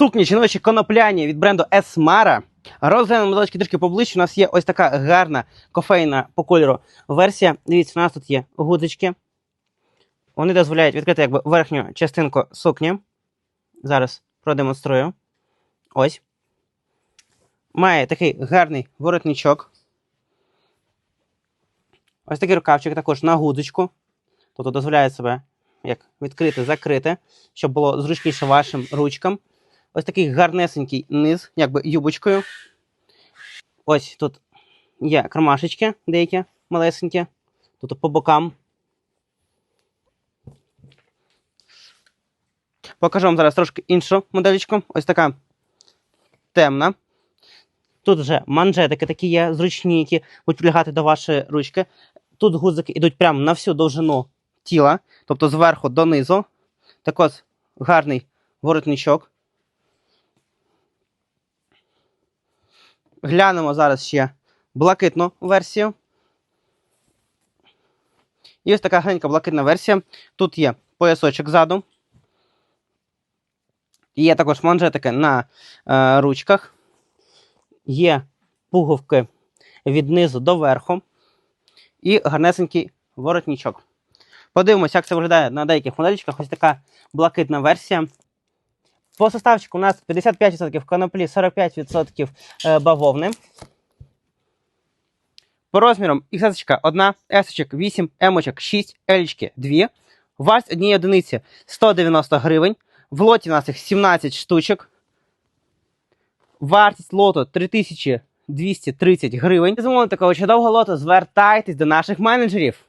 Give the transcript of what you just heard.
Сукні жіночі конопляні від бренду Esmara. Розглянемо модельки трішки поближче. У нас є ось така гарна кофейна по кольору версія. Дивіться, у нас тут є гудзички. Вони дозволяють відкрити якби верхню частинку сукні. Зараз продемонструю. Ось. Має такий гарний воротничок. Ось такий рукавчик також на гудзичку. Тобто дозволяє себе як відкрити, закрити, щоб було зручніше вашим ручкам. Ось такий гарнесенький низ, якби юбочкою. Ось тут є кармашечки деякі малесенькі. Тут по бокам. Покажу вам зараз трошки іншу моделечку. Ось така темна. Тут вже манжетики такі є, зручні, які будуть лягати до вашої ручки. Тут гудзики йдуть прямо на всю довжину тіла, тобто зверху донизу. Так ось гарний воротничок. Глянемо зараз ще блакитну версію. І ось така гарненька блакитна версія. Тут є поясочок ззаду. Є також манжетики на е, ручках. Є пуговки від низу до верху. І гарнесенький воротничок. Подивимося, як це виглядає на деяких моделічках. Ось така блакитна версія. По составчику у нас 55% коноплі, 45% е, бавовни. По розмірам XS 1, S 8, M 6, L 2. Вартість однієї одиниці 190 гривень. В лоті у нас їх 17 штучок. Вартість лоту 3230 гривень. Замовити такого чудового лоту, звертайтесь до наших менеджерів.